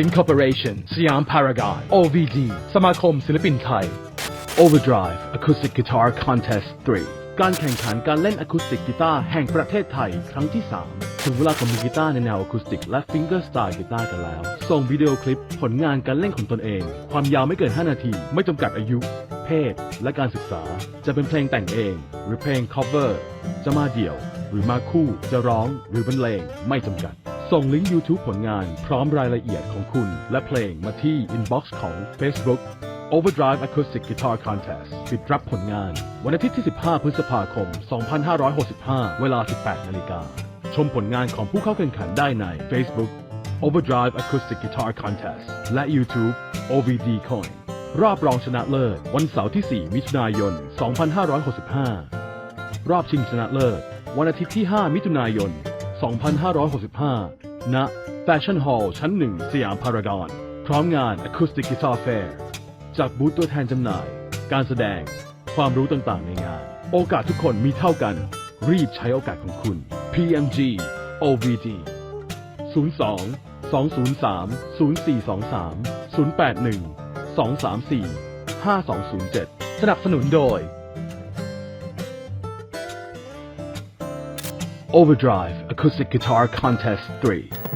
สิงคอร์ปอเรชั่นสยามพารากอน OVG สมาคมศิลปินไทย Overdrive Acoustic Guitar Contest 3 การแข่งขันการเล่นอะคูสติกกีตาร์แห่งประเทศไทยครั้งที่ 3 ถึงเวลาของมือกีตาร์ในแนวอะคูสติกและฟิงเกอร์สไตล์กีตาร์กันแล้ว ส่งวิดีโอคลิปผลงานการเล่นของตนเอง ความยาวไม่เกิน 5 นาที ไม่จำกัดอายุ เพศ และการศึกษา จะเป็นเพลงแต่งเอง หรือเพลง cover จะมาเดี่ยว หรือมาคู่ จะร้อง หรือบรรเลง ไม่จำกัด ส่งลิงก์ YouTube ผลงานพร้อมรายละเอียดของคุณ และเพลงมาที่ inbox ของ Facebook Overdrive Acoustic Guitar Contest ปิดรับผลงาน วันอาทิตย์ที่ 15 พฤษภาคม 2565 เวลา 18 นาฬิกา ชมผลงานของผู้เข้าแข่งขันได้ใน Facebook Overdrive Acoustic Guitar Contest และ YouTube OVD Coin รอบรองชนะเลิศ วันเสาร์ที่ 4 มิถุนายน 2565 รอบชิงชนะเลิศ วันอาทิตย์ที่ 5 มิถุนายน 2565 ณ Fashion Hall ชั้น1สยามพารากอน พร้อมงาน Acoustic Guitar Fair จากบูธตัวแทนจำหน่าย การแสดง ความรู้ต่างๆในงาน โอกาสทุกคนมีเท่ากัน รีบใช้โอกาสของคุณ PMG OVD 02 203 0423 081 234 5207 สนับสนุนโดย Overdrive Acoustic Guitar Contest 3